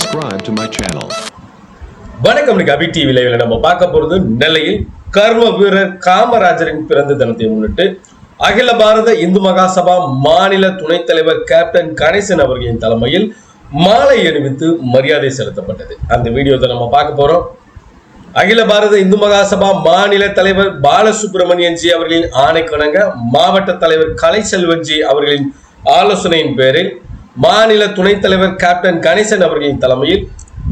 subscribe to my channel. வணக்கம் இன்னைக்கு அபி TV லைவ்ல நம்ம பார்க்க போறது நெல்லையில் கர்ம வீரர் காமராஜரின் பிறந்த தினத்தை முன்னிட்டு அகில பாரத இந்து மகாசபா மாநில துணைத் தலைவர் கேப்டன் கணேசன் அவர்களின் தலைமையில் மாலை அணிவித்து மரியாதை செலுத்தப்பட்டது அந்த வீடியோவை நம்ம பார்க்க போறோம் அகில பாரத இந்து மகாசபா மாநில தலைவர் பாலசுப்ரமணியன் ஜி அவர்களின் ஆணைக்கிணங்க மாவட்ட தலைவர் கலைசெல்வன்ஜி அவர்களின் ஆலோசனையின் பேரில் மாநில துணைத் தலைவர் கேப்டன் கணேசன் அவர்களின் தலைமையில்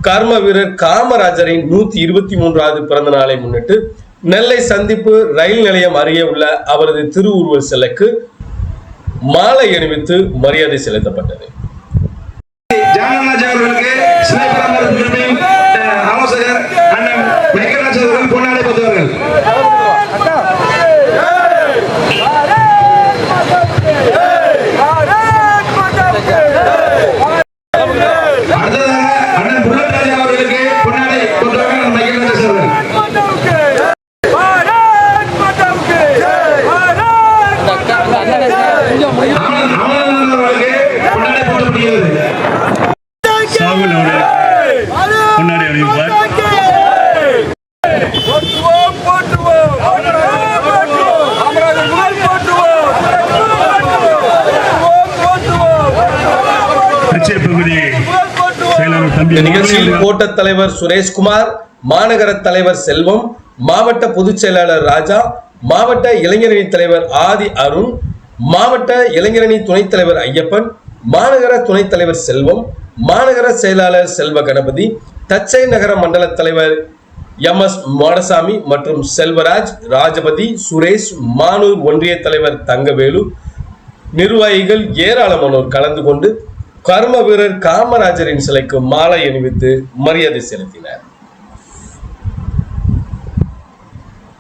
கர்ம வீரர் காமராஜரின் நூத்தி இருபத்தி மூன்றாவது பிறந்த நாளை முன்னிட்டு நெல்லை சந்திப்பு ரயில் நிலையம் அருகே உள்ள அவரது திருவுருவல் சிலைக்கு மாலை அணிவித்து மரியாதை செலுத்தப்பட்டது. அவர்களுக்கு அண்ணன் மைக்கேல்ராஜ் அவர்கள் பொன்னாடை பெற்றவர்கள் நிகழ்ச்சியில் கோட்ட தலைவர் சுரேஷ்குமார் மாநகர தலைவர் செல்வம் மாவட்ட பொதுச் செயலாளர் ராஜா மாவட்ட இளைஞரணி தலைவர் ஆதி அருண் மாவட்ட இளைஞரணி துணைத் தலைவர் ஐயப்பன் மாநகர துணைத் தலைவர் செல்வம் மாநகர செயலாளர் செல்வ கணபதி தச்சை நகர மண்டல தலைவர் எம் எஸ் மாடசாமி மற்றும் செல்வராஜ் ராஜபதி சுரேஷ் மானூர் ஒன்றிய தலைவர் தங்கவேலு நிர்வாகிகள் ஏராளமானோர் கலந்து கொண்டு கர்ம வீரர் காமராஜரின் சிலைக்கு மாலை அணிவித்து மரியாதை செலுத்தினர்.